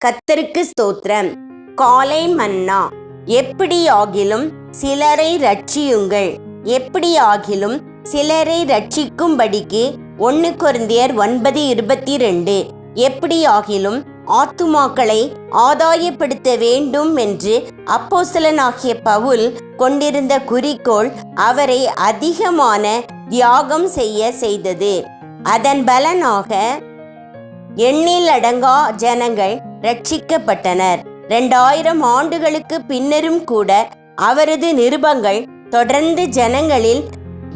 கத்தருக்கு ஸ்தோத்திரம். காலை மன்னா எப்படியாகிலும் சிலரை ரட்சியுங்கள் எப்படியாகிலும் சிலரை ரட்சிக்கும்படிக்கு ஒன்று குருந்தியர் ஒன்பது இருபத்தி ரெண்டு எப்படியாகிலும் ஆத்துமாக்களை ஆதாயப்படுத்த வேண்டும் என்று அப்போசலனாகிய பவுல் கொண்டிருந்த குறிக்கோள் அவரை அதிகமான தியாகம் செய்ய செய்தது. அதன் பலனாக எண்ணில் அடங்கா ஜனங்கள் ரட்சிக்கப்பட்டனர் ரெண்டாயிரம் ஆண்டுகளுக்கு பின்னரும் கூட அவரது நிருபங்கள் தொடர்ந்து ஜனங்களில்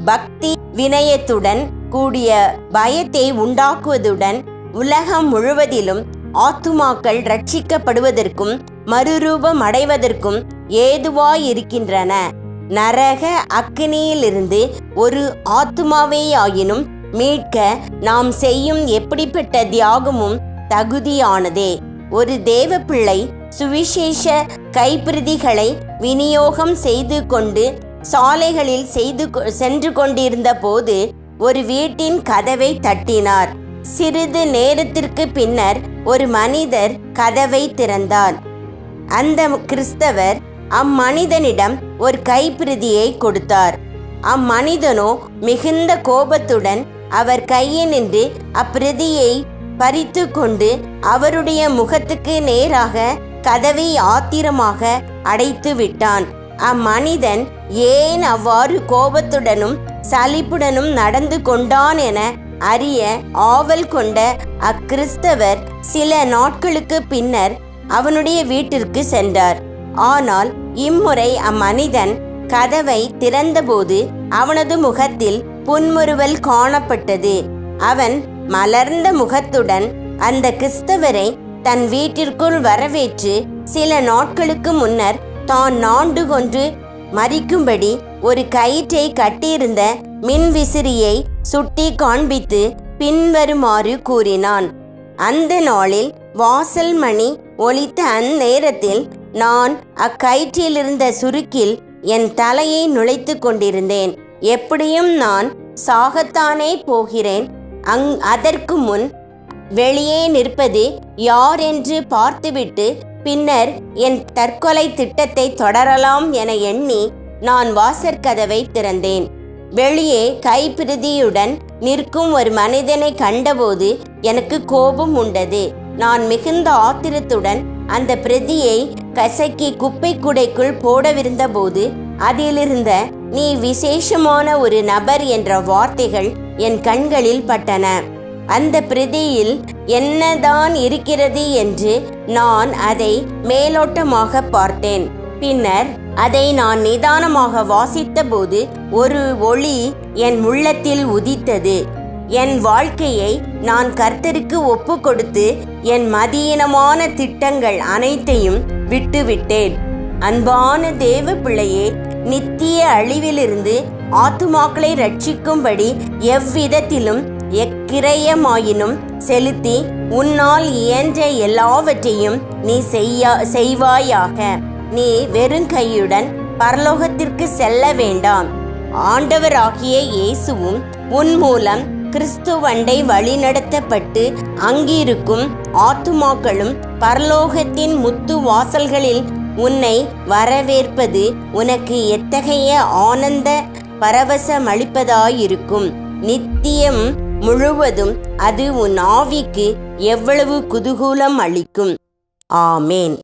பக்தி வினயத்துடன் கூடிய பயத்தை உண்டாக்குவதுடன் உலகம் முழுவதிலும் ஆத்துமாக்கள் ரட்சிக்கப்படுவதற்கும் மறுரூபம் அடைவதற்கும் ஏதுவாயிருக்கின்றன. நரக அக்கினியிலிருந்து ஒரு ஆத்துமாவேயாயினும் மீட்க நாம் செய்யும் எப்படிப்பட்ட தியாகமும் தகுதியானதே. ஒரு தேவ பிள்ளை சுவிசேஷ கைப்பிரதிகளை விநியோகம் செய்து கொண்டு சாலைகளில் செய்து கொ- சென்று கொண்டிருந்த போது ஒரு வீட்டின் கதவை தட்டினார். சிறிது நேரத்திற்கு பின்னர் ஒரு மனிதர் கதவை திறந்தார். அந்த கிறிஸ்தவர் அம்மனிதனிடம் ஒரு கைப்பிரதியை கொடுத்தார். அம்மனிதனோ மிகுந்த கோபத்துடன் அவர் கையினின்று அப்பிரதியை பறித்து கொண்டு அவருடைய முகத்துக்கு நேராக கதவை ஆத்திரமாக அடைத்து விட்டான். அம்மனிதன் ஏன் அவ்வாறு கோபத்துடனும் சலிப்புடனும் நடந்து கொண்டான் என அறிய ஆவல் கொண்ட அக்கிறிஸ்தவர் சில நாட்களுக்கு பின்னர் அவனுடைய வீட்டிற்கு சென்றார். ஆனால் இம்முறை அம்மனிதன் கதவை திறந்தபோது அவனது முகத்தில் புன்முறுவல் காணப்பட்டது. அவன் மலர்ந்த முகத்துடன் அந்த கிறிஸ்தவரை தன் வீட்டிற்குள் வரவேற்று சில நாட்களுக்கு முன்னர் தான் நாண்டு கொன்று மறிக்கும்படி ஒரு கயிற்றை கட்டியிருந்த மின்விசிறியை சுட்டி காண்பித்து பின்வருமாறு கூறினான். அந்த நாளில் வாசல் மணி ஒலித்த அந்நேரத்தில் நான் அக்கயிற்றிலிருந்த சுருக்கில் என் தலையை நுழைத்து கொண்டிருந்தேன். எப்படியும் நான் சாகத்தானே போகிறேன். அங் அதற்கு முன் வெளியே நிற்பது யார் என்று பார்த்துவிட்டு பின்னர் என் தற்கொலை திட்டத்தை தொடரலாம் என எண்ணி நான் வாசற்கதவை திறந்தேன். வெளியே கைப்பிரதியுடன் நிற்கும் ஒரு மனிதனை கண்டபோது எனக்கு கோபம் உண்டது. நான் மிகுந்த ஆத்திரத்துடன் அந்த பிரதியை கசக்கி குப்பை குடைக்குள் போடவிருந்தபோது அதிலிருந்த நீ விசேஷமான ஒரு நபர் என்ற வார்த்தைகள் என் கண்களில் பட்டன. அந்த பிரதியில் என்னதான் இருக்கிறது என்று நான் அதை மேலோட்டமாக பார்த்தேன். பின்னர் அதை நான் நிதானமாக வாசித்தபோது ஒரு ஒளி என் உள்ளத்தில் உதித்தது. என் வாழ்க்கையை நான் கர்த்தருக்கு ஒப்பு கொடுத்து என் மதியீனமான திட்டங்கள் அனைத்தையும் விட்டுவிட்டேன். அன்பான தேவ பிள்ளையே நித்திய அழிவிலிருந்து ஆத்துமாக்களை ரட்சிக்கும்படி எவ்விதத்திலும் எக்கிரயமாயினும் செலுத்தி உன்னால் இயன்ற எல்லாவற்றையும் நீ செய்யா செய்வாயாக. நீ வெறுங்கையுடன் பரலோகத்திற்கு செல்ல வேண்டாம். ஆண்டவராகிய இயேசுவும் உன் மூலம் கிறிஸ்துவண்டை வழிநடத்தப்பட்டு அங்கிருக்கும் ஆத்துமாக்களும் பரலோகத்தின் முத்து வாசல்களில் உன்னை வரவேற்பது உனக்கு எத்தகைய ஆனந்த பரவசமளிப்பதாயிருக்கும். நித்தியம் முழுவதும் அது உன் ஆவிக்கு எவ்வளவு குதூகூலம் அளிக்கும். ஆமேன்.